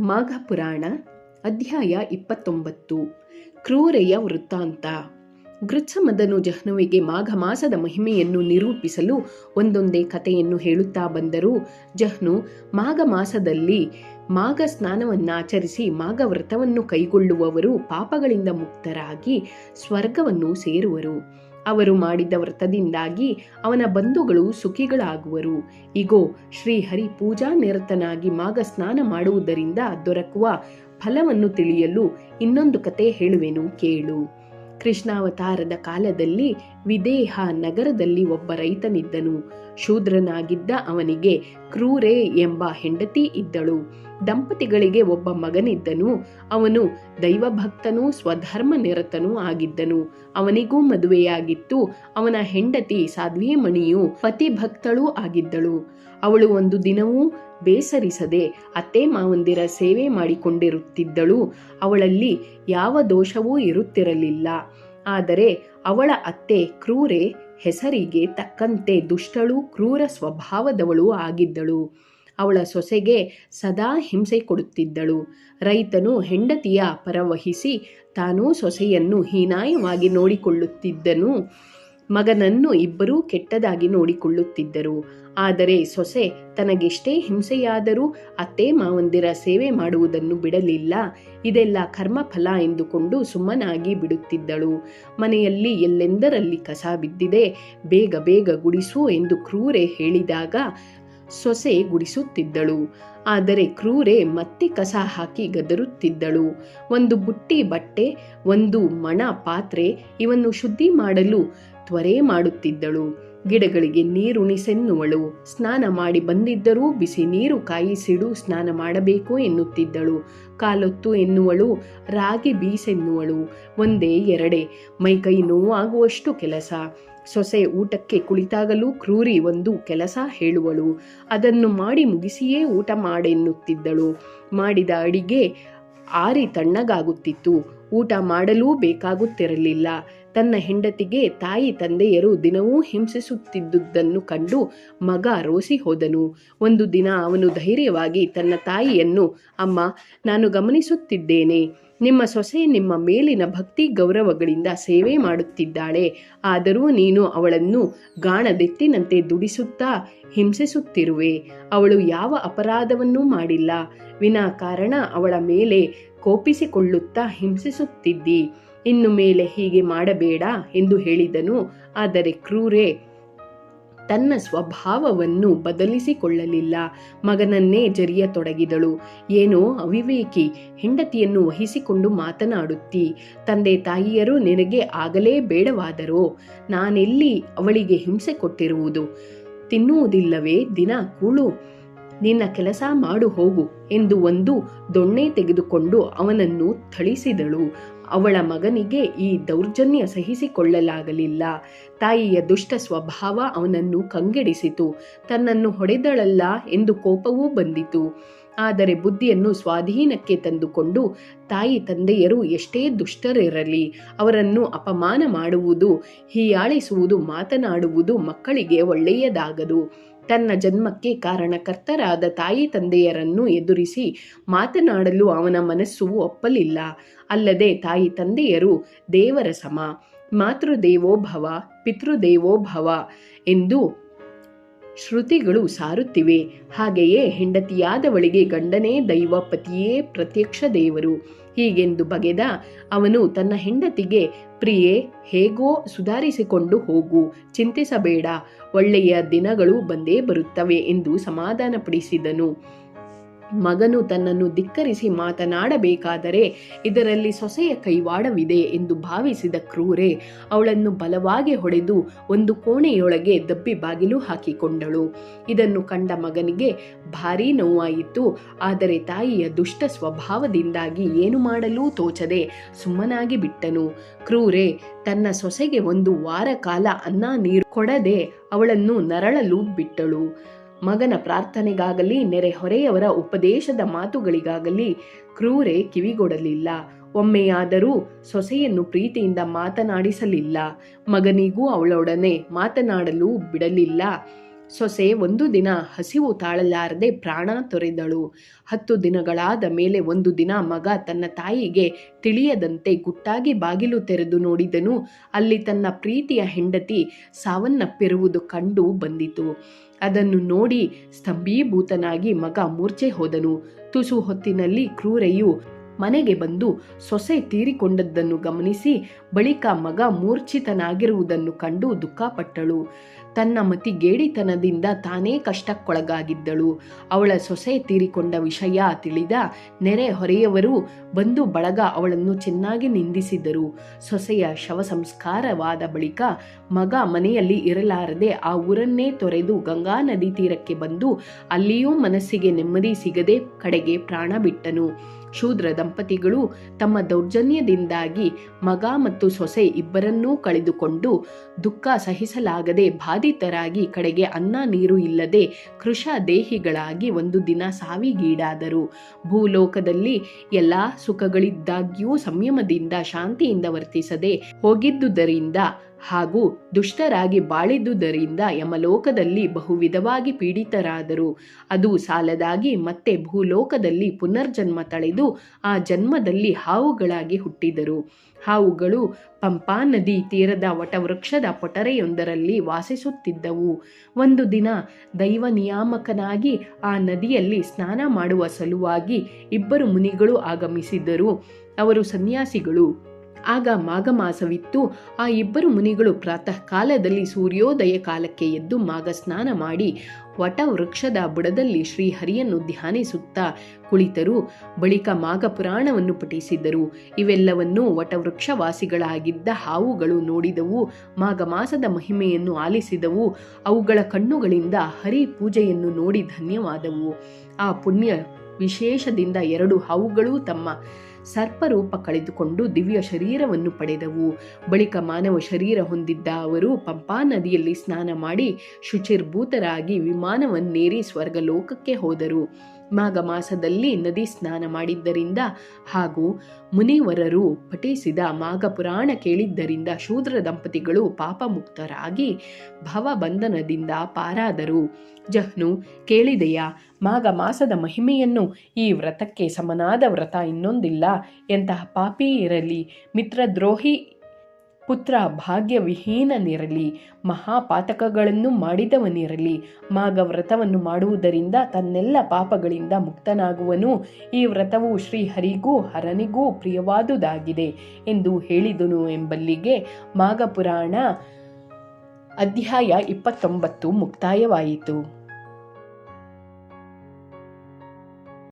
ಮಾಘ ಪುರಾಣ ಅಧ್ಯಾಯ ಇಪ್ಪತ್ತೊಂಬತ್ತು, ಕ್ರೂರೆಯ ವೃತ್ತಾಂತ. ಗೃತ್ಸಮದನು ಜಹ್ನುವಿಗೆ ಮಾಘ ಮಾಸದ ಮಹಿಮೆಯನ್ನು ನಿರೂಪಿಸಲು ಒಂದೊಂದೇ ಕಥೆಯನ್ನು ಹೇಳುತ್ತಾ ಬಂದರೂ ಜಹ್ನು ಮಾಘ ಮಾಸದಲ್ಲಿ ಮಾಘ ಸ್ನಾನವನ್ನಾಚರಿಸಿ ಮಾಘ ವ್ರತವನ್ನು ಕೈಗೊಳ್ಳುವವರು ಪಾಪಗಳಿಂದ ಮುಕ್ತರಾಗಿ ಸ್ವರ್ಗವನ್ನು ಸೇರುವರು. ಅವರು ಮಾಡಿದ ವ್ರತದಿಂದಾಗಿ ಅವನ ಬಂಧುಗಳು ಸುಖಿಗಳಾಗುವರು. ಇಗೋ, ಶ್ರೀಹರಿ ಪೂಜಾ ನಿರತನಾಗಿ ಮಾಗ ಸ್ನಾನ ಮಾಡುವುದರಿಂದ ದೊರಕುವ ಫಲವನ್ನು ತಿಳಿಯಲು ಇನ್ನೊಂದು ಕತೆ ಹೇಳುವೆನು ಕೇಳು. ಕೃಷ್ಣಾವತಾರದ ಕಾಲದಲ್ಲಿ ವಿದೇಹ ನಗರದಲ್ಲಿ ಒಬ್ಬ ರೈತನಿದ್ದನು. ಶೂದ್ರನಾಗಿದ್ದ ಅವನಿಗೆ ಕ್ರೂರೆ ಎಂಬ ಹೆಂಡತಿ ಇದ್ದಳು. ದಂಪತಿಗಳಿಗೆ ಒಬ್ಬ ಮಗನಿದ್ದನು. ಅವನು ದೈವಭಕ್ತನೂ ಸ್ವಧರ್ಮ ನಿರತನೂ ಆಗಿದ್ದನು. ಅವನಿಗೂ ಮದುವೆಯಾಗಿತ್ತು. ಅವನ ಹೆಂಡತಿ ಸಾಧ್ವಿಮಣಿಯು ಪತಿಭಕ್ತಳೂ ಆಗಿದ್ದಳು. ಅವಳು ಒಂದು ದಿನವೂ ಬೇಸರಿಸದೆ ಅತ್ತೆ ಮಾವಂದಿರ ಸೇವೆ ಮಾಡಿಕೊಂಡಿರುತ್ತಿದ್ದಳು. ಅವಳಲ್ಲಿ ಯಾವ ದೋಷವೂ ಇರುತ್ತಿರಲಿಲ್ಲ. ಆದರೆ ಅವಳ ಅತ್ತೆ ಕ್ರೂರೆ ಹೆಸರಿಗೆ ತಕ್ಕಂತೆ ದುಷ್ಟಳು ಕ್ರೂರ ಸ್ವಭಾವದವಳು ಆಗಿದ್ದಳು. ಅವಳ ಸೊಸೆಗೆ ಸದಾ ಹಿಂಸೆ ಕೊಡುತ್ತಿದ್ದಳು. ರೈತನು ಹೆಂಡತಿಯ ಪರವಹಿಸಿ ತಾನೂ ಸೊಸೆಯನ್ನು ಹೀನಾಯವಾಗಿ ನೋಡಿಕೊಳ್ಳುತ್ತಿದ್ದನು. ಮಗನನ್ನು ಇಬ್ಬರೂ ಕೆಟ್ಟದಾಗಿ ನೋಡಿಕೊಳ್ಳುತ್ತಿದ್ದರು. ಆದರೆ ಸೊಸೆ ತನಗೆಷ್ಟೇ ಹಿಂಸೆಯಾದರೂ ಅತ್ತೆ ಮಾವಂದಿರ ಸೇವೆ ಮಾಡುವುದನ್ನು ಬಿಡಲಿಲ್ಲ. ಇದೆಲ್ಲ ಕರ್ಮಫಲ ಎಂದುಕೊಂಡು ಸುಮ್ಮನಾಗಿ ಬಿಡುತ್ತಿದ್ದಳು. ಮನೆಯಲ್ಲಿ ಎಲ್ಲೆಂದರಲ್ಲಿ ಕಸ ಬಿದ್ದಿದೆ, ಬೇಗ ಬೇಗ ಗುಡಿಸು ಎಂದು ಕ್ರೂರೆ ಹೇಳಿದಾಗ ಸೊಸೆ ಗುಡಿಸುತ್ತಿದ್ದಳು. ಆದರೆ ಕ್ರೂರೆ ಮತ್ತೆ ಕಸ ಹಾಕಿ ಗದರುತ್ತಿದ್ದಳು. ಒಂದು ಬುಟ್ಟಿ ಬಟ್ಟೆ, ಒಂದು ಮಣ ಪಾತ್ರೆ ಇವನ್ನು ಶುದ್ಧಿ ಮಾಡಲು ತ್ವರೆ ಮಾಡುತ್ತಿದ್ದಳು. ಗಿಡಗಳಿಗೆ ನೀರುಣಿಸೆನ್ನುವಳು ಸ್ನಾನ ಮಾಡಿ ಬಂದಿದ್ದರೂ ಬಿಸಿ ನೀರು ಕಾಯಿಸಿಡು ಸ್ನಾನ ಮಾಡಬೇಕು ಎನ್ನುತ್ತಿದ್ದಳು. ಕಾಲೊತ್ತು ಎನ್ನುವಳು, ರಾಗಿ ಬೀಸೆನ್ನುವಳು. ಒಂದೇ ಎರಡೆ. ಮೈಕೈ ನೋವಾಗುವಷ್ಟು ಕೆಲಸ. ಸೊಸೆ ಊಟಕ್ಕೆ ಕುಳಿತಾಗಲೂ ಕ್ರೂರಿ ಒಂದು ಕೆಲಸ ಹೇಳುವಳು. ಅದನ್ನು ಮಾಡಿ ಮುಗಿಸಿಯೇ ಊಟ ಮಾಡೆನ್ನುತ್ತಿದ್ದಳು. ಮಾಡಿದ ಅಡಿಗೆ ಆರಿ ತಣ್ಣಗಾಗುತ್ತಿತ್ತು. ಊಟ ಮಾಡಲೂ ಬೇಕಾಗುತ್ತಿರಲಿಲ್ಲ. ತನ್ನ ಹೆಂಡತಿಗೆ ತಾಯಿ ತಂದೆಯರು ದಿನವೂ ಹಿಂಸಿಸುತ್ತಿದ್ದುದನ್ನು ಕಂಡು ಮಗ ರೋಸಿ ಹೋದನು. ಒಂದು ದಿನ ಅವನು ಧೈರ್ಯವಾಗಿ ತನ್ನ ತಾಯಿಯನ್ನು, ಅಮ್ಮ, ನಾನು ಗಮನಿಸುತ್ತಿದ್ದೇನೆ. ನಿಮ್ಮ ಸೊಸೆ ನಿಮ್ಮ ಮೇಲಿನ ಭಕ್ತಿ ಗೌರವಗಳಿಂದ ಸೇವೆ ಮಾಡುತ್ತಿದ್ದಾಳೆ. ಆದರೂ ನೀನು ಅವಳನ್ನು ಗಾಣದೆತ್ತಿನಂತೆ ದುಡಿಸುತ್ತಾ ಹಿಂಸಿಸುತ್ತಿರುವೆ. ಅವಳು ಯಾವ ಅಪರಾಧವನ್ನೂ ಮಾಡಿಲ್ಲ. ವಿನಾಕಾರಣ ಅವಳ ಮೇಲೆ ಕೋಪಿಸಿಕೊಳ್ಳುತ್ತಾ ಹಿಂಸಿಸುತ್ತಿದ್ದಿ. ಇನ್ನು ಮೇಲೆ ಹೀಗೆ ಮಾಡಬೇಡ ಎಂದು ಹೇಳಿದನು. ಆದರೆ ಕ್ರೂರೆ, ತನ್ನ ಸ್ವಭಾವವನ್ನು ಬದಲಿಸಿಕೊಳ್ಳಲಿಲ್ಲ. ಮಗನನ್ನೇ ಜರಿಯತೊಡಗಿದಳು ಏನೋ ಅವಿವೇಕಿ, ಹೆಂಡತಿಯನ್ನು ವಹಿಸಿಕೊಂಡು ಮಾತನಾಡುತ್ತಿ, ತಂದೆ ತಾಯಿಯರು ನಿನಗೆ ಆಗಲೇ ಬೇಡವಾದರೋ, ನಾನೆಲ್ಲಿ ಅವಳಿಗೆ ಹಿಂಸೆ ಕೊಟ್ಟಿರುವುದು? ತಿನ್ನುವುದಿಲ್ಲವೇ, ದಿನ ಕೂಳು. ನಿನ್ನ ಕೆಲಸ ಮಾಡು ಹೋಗು ಎಂದು ಒಂದು ದೊಣ್ಣೆ ತೆಗೆದುಕೊಂಡು ಅವನನ್ನು ಥಳಿಸಿದಳು. ಅವಳ ಮಗನಿಗೆ ಈ ದೌರ್ಜನ್ಯ ಸಹಿಸಿಕೊಳ್ಳಲಾಗಲಿಲ್ಲ. ತಾಯಿಯ ದುಷ್ಟ ಸ್ವಭಾವ ಅವನನ್ನು ಕಂಗೆಡಿಸಿತು. ತನ್ನನ್ನು ಹೊಡೆದಳಲ್ಲ ಎಂದು ಕೋಪವೂ ಬಂದಿತು. ಆದರೆ ಬುದ್ಧಿಯನ್ನು ಸ್ವಾಧೀನಕ್ಕೆ ತಂದುಕೊಂಡು ತಾಯಿ ತಂದೆಯರು ಎಷ್ಟೇ ದುಷ್ಟರಿರಲಿ, ಅವರನ್ನು ಅಪಮಾನ ಮಾಡುವುದು, ಹೀಯಾಳಿಸುವುದು, ಮಾತನಾಡುವುದು ಮಕ್ಕಳಿಗೆ ಒಳ್ಳೆಯದಾಗದು. ತನ್ನ ಜನ್ಮಕ್ಕೆ ಕಾರಣಕರ್ತರಾದ ತಾಯಿ ತಂದೆಯರನ್ನು ಎದುರಿಸಿ ಮಾತನಾಡಲು ಅವನ ಮನಸ್ಸು ಒಪ್ಪಲಿಲ್ಲ. ಅಲ್ಲದೆ ತಾಯಿ ತಂದೆಯರು, ದೇವರ ಸಮ ಮಾತೃದೇವೋ ಭವ ಪಿತೃದೇವೋ ಭವ ಎಂದು ಶ್ರುತಿಗಳು ಸಾರುತ್ತಿವೆ. ಹಾಗೆಯೇ ಹೆಂಡತಿಯಾದವಳಿಗೆ ಗಂಡನೇ ದೈವ ಪತಿಯೇ ಪ್ರತ್ಯಕ್ಷ ದೇವರು. ಹೀಗೆಂದು ಬಗೆದ ಅವನು ತನ್ನ ಹೆಂಡತಿಗೆ, ಪ್ರಿಯೆ, ಹೇಗೋ ಸುಧಾರಿಸಿಕೊಂಡು ಹೋಗು, ಚಿಂತಿಸಬೇಡ, ಒಳ್ಳೆಯ ದಿನಗಳು ಬಂದೇ ಬರುತ್ತವೆ ಎಂದು ಸಮಾಧಾನಪಡಿಸಿದನು. ಮಗನು ತನ್ನನ್ನು ಧಿಕ್ಕರಿಸಿ ಮಾತನಾಡಬೇಕಾದರೆ ಇದರಲ್ಲಿ ಸೊಸೆಯ ಕೈವಾಡವಿದೆ ಎಂದು ಭಾವಿಸಿದ ಕ್ರೂರೆ ಅವಳನ್ನು ಬಲವಾಗಿ ಹೊಡೆದು ಒಂದು ಕೋಣೆಯೊಳಗೆ ದಬ್ಬಿ ಬಾಗಿಲು ಹಾಕಿಕೊಂಡಳು. ಇದನ್ನು ಕಂಡ ಮಗನಿಗೆ ಭಾರೀ ನೋವಾಯಿತು. ಆದರೆ ತಾಯಿಯ ದುಷ್ಟ ಸ್ವಭಾವದಿಂದಾಗಿ ಏನು ಮಾಡಲೂ ತೋಚದೆ ಸುಮ್ಮನಾಗಿ ಬಿಟ್ಟನು. ಕ್ರೂರೆ, ತನ್ನ ಸೊಸೆಗೆ ಒಂದು ವಾರ ಕಾಲ ಅನ್ನ ನೀರು ಕೊಡದೆ ಅವಳನ್ನು ನರಳಲು ಬಿಟ್ಟಳು. ಮಗನ ಪ್ರಾರ್ಥನೆಗಾಗಲಿ ನೆರೆಹೊರೆಯವರ ಉಪದೇಶದ ಮಾತುಗಳಿಗಾಗಲಿ ಕ್ರೂರೆ ಕಿವಿಗೊಡಲಿಲ್ಲ. ಒಮ್ಮೆಯಾದರೂ ಸೊಸೆಯನ್ನು ಪ್ರೀತಿಯಿಂದ ಮಾತನಾಡಿಸಲಿಲ್ಲ. ಮಗನಿಗೂ ಅವಳೊಡನೆ ಮಾತನಾಡಲು ಬಿಡಲಿಲ್ಲ. ಸೊಸೆ ಒಂದು ದಿನ ಹಸಿವು ತಾಳಲಾರದೆ ಪ್ರಾಣ ತೊರೆದಳು. ಹತ್ತು ದಿನಗಳಾದ ಮೇಲೆ ಒಂದು ದಿನ ಮಗ ತನ್ನ ತಾಯಿಗೆ ತಿಳಿಯದಂತೆ ಗುಟ್ಟಾಗಿ ಬಾಗಿಲು ತೆರೆದು ನೋಡಿದನು. ಅಲ್ಲಿ ತನ್ನ ಪ್ರೀತಿಯ ಹೆಂಡತಿ ಸಾವನ್ನಪ್ಪಿರುವುದು ಕಂಡು ಬಂದಿತು. ಅದನ್ನು ನೋಡಿ ಸ್ತಂಭೀಭೂತನಾಗಿ ಮಗ ಮೂರ್ಛೆ ಹೋದನು. ತುಸು ಹೊತ್ತಿನಲ್ಲಿ ಕ್ರೂರೆಯು ಮನೆಗೆ ಬಂದು ಸೊಸೆ ತೀರಿಕೊಂಡದ್ದನ್ನು ಗಮನಿಸಿ ಬಳಿಕ ಮಗ ಮೂರ್ಛಿತನಾಗಿರುವುದನ್ನು ಕಂಡು ದುಃಖಪಟ್ಟಳು. ತನ್ನ ಮತಿ ಗೇಡಿತನದಿಂದ ತಾನೇ ಕಷ್ಟಕ್ಕೊಳಗಾಗಿದ್ದಳು. ಅವಳ ಸೊಸೆ ತೀರಿಕೊಂಡ ವಿಷಯ ತಿಳಿದ ನೆರೆ ಹೊರೆಯವರು ಬಂದು ಬಳಗ ಅವಳನ್ನು ಚೆನ್ನಾಗಿ ನಿಂದಿಸಿದರು. ಸೊಸೆಯ ಶವ ಸಂಸ್ಕಾರವಾದ ಬಳಿಕ ಮಗ ಮನೆಯಲ್ಲಿ ಇರಲಾರದೆ ಆ ಊರನ್ನೇ ತೊರೆದು ಗಂಗಾ ನದಿ ತೀರಕ್ಕೆ ಬಂದು ಅಲ್ಲಿಯೂ ಮನಸ್ಸಿಗೆ ನೆಮ್ಮದಿ ಸಿಗದೆ ಕಡೆಗೆ ಪ್ರಾಣ ಬಿಟ್ಟನು. ಶೂದ್ರ ದಂಪತಿಗಳು ತಮ್ಮ ದೌರ್ಜನ್ಯದಿಂದಾಗಿ ಮಗ ಮತ್ತು ಸೊಸೆ ಇಬ್ಬರನ್ನೂ ಕಳೆದುಕೊಂಡು ದುಃಖ ಸಹಿಸಲಾಗದೆ ಬಾಧಿತರಾಗಿ ಕಡೆಗೆ ಅನ್ನ ನೀರು ಇಲ್ಲದೆ ಕೃಷ ದೇಹಿಗಳಾಗಿ ಒಂದು ದಿನ ಸಾವಿಗೀಡಾದರು. ಭೂಲೋಕದಲ್ಲಿ ಎಲ್ಲ ಸುಖಗಳಿದ್ದಾಗ್ಯೂ ಸಂಯಮದಿಂದ ಶಾಂತಿಯಿಂದ ವರ್ತಿಸದೆ ಹೋಗಿದ್ದುದರಿಂದ ಹಾಗೂ ದುಷ್ಟರಾಗಿ ಬಾಳಿದ್ದುದರಿಂದ ಯಮಲೋಕದಲ್ಲಿ ಬಹುವಿಧವಾಗಿ ಪೀಡಿತರಾದರು. ಅದು ಸಾಲದಾಗಿ ಮತ್ತೆ ಭೂಲೋಕದಲ್ಲಿ ಪುನರ್ಜನ್ಮ ತಳೆದು ಆ ಜನ್ಮದಲ್ಲಿ ಹಾವುಗಳಾಗಿ ಹುಟ್ಟಿದರು. ಹಾವುಗಳು ಪಂಪಾ ನದಿ ತೀರದ ವಟವೃಕ್ಷದ ಪೊಟರೆಯೊಂದರಲ್ಲಿ ವಾಸಿಸುತ್ತಿದ್ದವು. ಒಂದು ದಿನ ದೈವ ನಿಯಾಮಕನಾಗಿ ಆ ನದಿಯಲ್ಲಿ ಸ್ನಾನ ಮಾಡುವ ಸಲುವಾಗಿ ಇಬ್ಬರು ಮುನಿಗಳು ಆಗಮಿಸಿದ್ದರು. ಅವರು ಸನ್ಯಾಸಿಗಳು. ಆಗ ಮಾಘಮಾಸವಿತ್ತು. ಆ ಇಬ್ಬರು ಮುನಿಗಳು ಪ್ರಾತಃ ಕಾಲದಲ್ಲಿ ಸೂರ್ಯೋದಯ ಕಾಲಕ್ಕೆ ಎದ್ದು ಮಾಘ ಸ್ನಾನ ಮಾಡಿ ವಟ ವೃಕ್ಷದ ಬುಡದಲ್ಲಿ ಶ್ರೀಹರಿಯನ್ನು ಧ್ಯಾನಿಸುತ್ತಾ ಕುಳಿತರು. ಬಳಿಕ ಮಾಘ ಪುರಾಣವನ್ನು ಪಠಿಸಿದ್ದರು ಇವೆಲ್ಲವನ್ನೂ ವಟವೃಕ್ಷವಾಸಿಗಳಾಗಿದ್ದ ಹಾವುಗಳು ನೋಡಿದವು. ಮಾಘ ಮಾಸದ ಮಹಿಮೆಯನ್ನು ಆಲಿಸಿದವು. ಅವುಗಳ ಕಣ್ಣುಗಳಿಂದ ಹರಿ ಪೂಜೆಯನ್ನು ನೋಡಿ ಧನ್ಯವಾದವು. ಆ ಪುಣ್ಯ ವಿಶೇಷದಿಂದ ಎರಡು ಹಾವುಗಳೂ ತಮ್ಮ ಸರ್ಪರೂಪ ಕಳೆದುಕೊಂಡು ದಿವ್ಯ ಶರೀರವನ್ನು ಪಡೆದವು. ಬಳಿಕ ಮಾನವ ಶರೀರ ಹೊಂದಿದ್ದ ಅವರು ಪಂಪಾ ನದಿಯಲ್ಲಿ ಸ್ನಾನ ಮಾಡಿ ಶುಚಿರ್ಭೂತರಾಗಿ ವಿಮಾನವನ್ನೇರಿ ಸ್ವರ್ಗಲೋಕಕ್ಕೆ ಹೋದರು. ಮಾಘ ಮಾಸದಲ್ಲಿ ನದಿ ಸ್ನಾನ ಮಾಡಿದ್ದರಿಂದ ಹಾಗೂ ಮುನಿವರರು ಪಠಿಸಿದ ಮಾಘ ಪುರಾಣ ಕೇಳಿದ್ದರಿಂದ ಶೂದ್ರ ದಂಪತಿಗಳು ಪಾಪಮುಕ್ತರಾಗಿ ಭವಬಂಧನದಿಂದ ಪಾರಾದರು. ಜಹ್ನು, ಕೇಳಿದೆಯಾ? ಮಾಘ ಮಾಸದ ಮಹಿಮೆಯನ್ನು ಈ ವ್ರತಕ್ಕೆ ಸಮನಾದ ವ್ರತ ಇನ್ನೊಂದಿಲ್ಲ. ಎಂತಹ ಪಾಪಿ ಇರಲಿ, ಮಿತ್ರದ್ರೋಹಿ ಪುತ್ರ ಭಾಗ್ಯವಿಹೀನನಿರಲಿ, ಮಹಾಪಾತಕಗಳನ್ನು ಮಾಡಿದವನಿರಲಿ ಮಾಘ ವ್ರತವನ್ನು ಮಾಡುವುದರಿಂದ ತನ್ನೆಲ್ಲ ಪಾಪಗಳಿಂದ ಮುಕ್ತನಾಗುವನು. ಈ ವ್ರತವು ಶ್ರೀಹರಿಗೂ ಹರನಿಗೂ ಪ್ರಿಯವಾದುದಾಗಿದೆ ಎಂದು ಹೇಳಿದನು ಎಂಬಲ್ಲಿಗೆ ಮಾಘಪುರಾಣ ಅಧ್ಯಾಯ ಇಪ್ಪತ್ತೊಂಬತ್ತು ಮುಕ್ತಾಯವಾಯಿತು.